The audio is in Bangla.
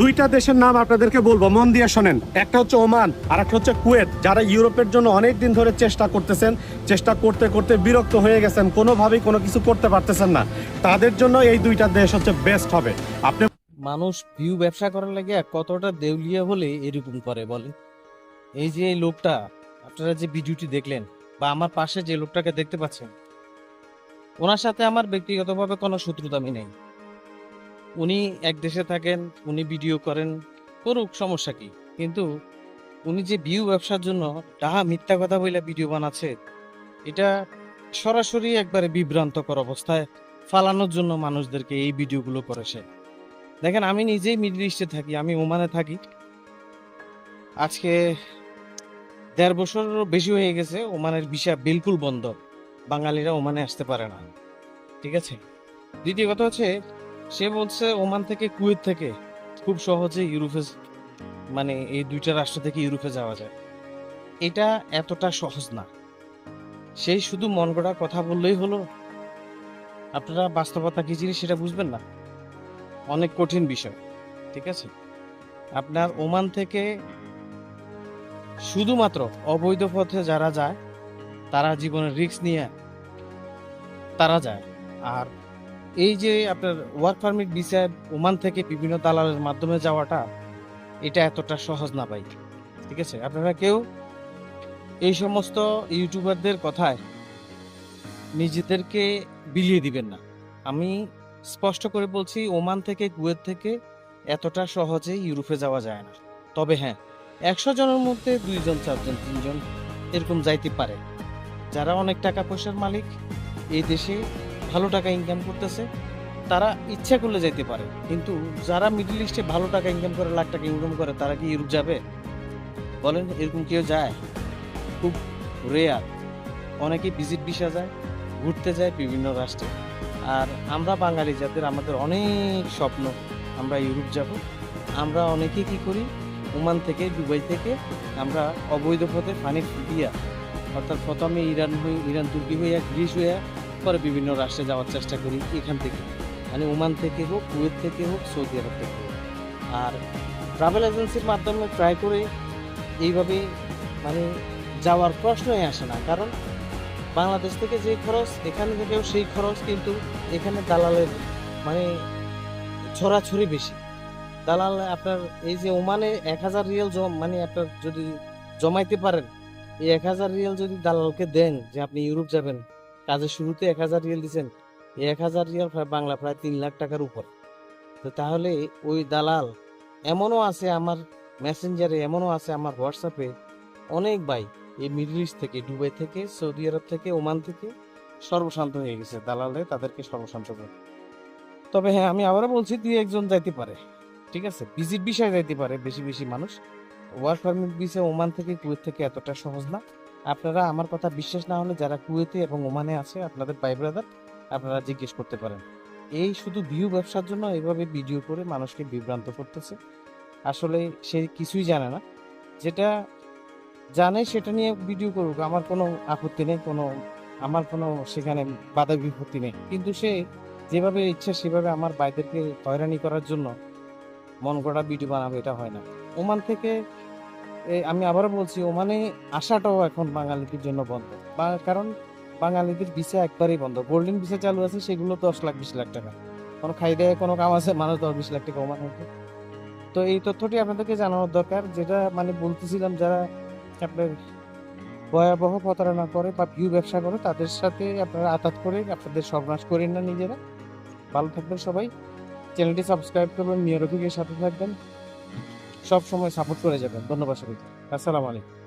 দুইটা দেশের নাম আপনাদেরকে বলব। মন দিয়ে শোনেন। একটা হচ্ছে ওমান আর একটা হচ্ছে কুয়েত, যারা ইউরোপের জন্য অনেক দিন ধরে চেষ্টা করতেছেন। চেষ্টা করতে করতে বিরক্ত হয়ে গেছেন। কোনোভাবেই কোনো কিছু করতে পারতেছেন না। তাদের জন্য এই দুইটা দেশ হচ্ছে বেস্ট হবে। আপনি মানুষ ভিউ ব্যবসা করার লাগে কতটা দেউলিয়া হলে এরকম করে বলেন? এই যে এই লোকটা, আপনারা যে ভিডিওটি দেখলেন, বা আমার পাশে যে লোকটাকে দেখতে পাচ্ছেন, ওনার সাথে আমার ব্যক্তিগতভাবে কোনো শত্রুতামি নেই। উনি এক দেশে থাকেন, উনি ভিডিও করেন, করুক, সমস্যা কি? কিন্তু উনি যে ভিউ ব্যবসার জন্য ডাহা মিথ্যা কথা বলে ভিডিও বানাচ্ছে, এটা সরাসরি একবারে বিভ্রান্তকর অবস্থায় ফালানোর জন্য মানুষদেরকে এই ভিডিওগুলো করেছে। দেখেন, আমি নিজেই মিডল ইস্টে থাকি, আমি ওমানে থাকি। আজকে দেড় বছরেরও বেশি হয়ে গেছে, ওমানের ভিসা বিলকুল বন্ধ। বাঙালিরা ওমানে আসতে পারে না। ঠিক আছে? দ্বিতীয় কথা হচ্ছে সে বলছে ওমান থেকে কুয়েত থেকে খুব সহজে ইউরোপে মানে এই দুইটা রাষ্ট্র থেকে ইউরোপে যাওয়া যায়। এটা এতটা সহজ না। সেই শুধু মন গড়া কথা বললেই হলো। আপনারা বাস্তবতা কি জিনিস সেটা বুঝবেন না? অনেক কঠিন বিষয়, ঠিক আছে? আপনার ওমান থেকে শুধুমাত্র অবৈধ পথে যারা যায়, তারা জীবনের রিস্ক নিয়ে তারা যায়। আর এই যে আপনার ওয়ার্ক পারমিট ভিসায় ওমান থেকে বিভিন্ন দালালের মাধ্যমে যাওয়াটা, এটা এতটা সহজ না ভাই। ঠিক আছে? আপনারা কেউ এই সমস্ত ইউটিউবারদের কথায় নিজেদেরকে বিলিয়ে দিবেন না। আমি স্পষ্ট করে বলছি, ওমান থেকে কুয়েত থেকে এতটা সহজে ইউরোপে যাওয়া যায় না। তবে হ্যাঁ একশো জনের মধ্যে দুইজন, চারজন, তিনজন এরকম যাইতে পারে। যারা অনেক টাকা পয়সার মালিক, এই দেশে ভালো টাকা ইনকাম করতেছে, তারা ইচ্ছা করলে যেতে পারে। কিন্তু যারা মিডল ইস্টে ভালো টাকা ইনকাম করে, লাখ টাকা ইনকাম করে, তারা কি ইউরোপ যাবে? বলেন, এরকম কেউ যায়? খুব রেয়ার অনেকে ভিজিট ভিসা যায়, ঘুরতে যায় বিভিন্ন রাষ্ট্রে। আর আমরা বাঙালি যাদের আমাদের অনেক স্বপ্ন, আমরা ইউরোপ যাব। আমরা অনেকে কি করি? ওমান থেকে, দুবাই থেকে আমরা অবৈধ পথে পানি দিয়া অর্থাৎ প্রথমে ইরান হই ইরান তুর্কি হইয়া গ্রিস হইয়া পরে বিভিন্ন রাষ্ট্রে যাওয়ার চেষ্টা করি এখান থেকে। মানে ওমান থেকে হোক, কুয়েত থেকে হোক, সৌদি আরব থেকে হোক। আর ট্রাভেল এজেন্সির মাধ্যমে ট্রাই করে এইভাবে মানে যাওয়ার প্রশ্নই আসে না। কারণ বাংলাদেশ থেকে যে খরচ, এখানে থেকেও সেই খরচ কিন্তু এখানে দালালের মানে ছড়াছড়ি বেশি। দালাল আপনার এই যে ওমানে এক হাজার রিয়েল মানে আপনার যদি জমাইতে পারেন, এই এক হাজার রিয়েল যদি দালালকে দেন যে আপনি ইউরোপ যাবেন কাজের শুরুতে এক হাজার রিয়াল দিচ্ছেন এক হাজার রিয়াল বাংলা প্রায় তিন লাখ টাকার উপর। তো তাহলে ওই দালাল, এমনও আছে আমার মেসেঞ্জারে, এমনও আছে আমার হোয়াটসঅ্যাপে অনেক ভাই। এই মিডল ইস্ট থেকে, দুবাই থেকে, সৌদি আরব থেকে, ওমান থেকে সর্বশান্ত হয়ে গেছে। দালালে তাদেরকে সর্বশান্ত করে। তবে হ্যাঁ আমি আবারও বলছি, দুই একজন যাইতে পারে। ঠিক আছে? ভিজিট বিষয় যাইতে পারে বেশি বেশি মানুষ। ওয়ার্ক পারমিট ভিসা ওমান থেকে কুয়েত থেকে এতটা সহজ না। আপনারা আমার কথা বিশ্বাস না হলে যারা কুয়েতে এবং ওমানে আছে, আপনাদের ভাই ব্রাদার আপনারা জিজ্ঞেস করতে পারেন। এই শুধু ভিউ ব্যবসার জন্য এইভাবে ভিডিও করে মানুষকে বিভ্রান্ত করতেছে। আসলে সে কিছুই জানে না। যেটা জানে সেটা নিয়ে ভিডিও করুক, আমার কোনো আপত্তি নেই, কোনো, আমার কোনো সেখানে বাধা বিপত্তি নেই। কিন্তু সে যেভাবে ইচ্ছা সেভাবে আমার বাইদেরকে হয়রানি করার জন্য মন গড়া ভিডিও বানাবে, এটা হয় না। ওমান থেকে আমি আবারও বলছি, ওমানে আসাটাও এখন বাঙালিদের জন্য বন্ধ। বা, কারণ বাঙালিদের ভিসা একবারেই বন্ধ। গোল্ডেন ভিসা চালু আছে, সেগুলো দশ লাখ, বিশ লাখ টাকা। কোনো খাই দেয়, কোনো কাম আছে, মানুষ দশ, বিশ লাখ টাকা ওমান হচ্ছে তো এই তথ্যটি আপনাদেরকে জানানোর দরকার, যেটা মানে বলতেছিলাম, যারা আপনার ভয়াবহ প্রতারণা করে বা ভিউ ব্যবসা করে, তাদের সাথে আপনারা আতাত করে, আপনাদের সর্বনাশ করেন না নিজেরা। ভালো থাকবেন সবাই। চ্যানেলটি সাবস্ক্রাইব করবেন নিয়রফিকের সাথে থাকবেন। সব সময় সাপোর্ট করে যাবেন। ধন্যবাদ সবাইকে। আসসালামু আলাইকুম।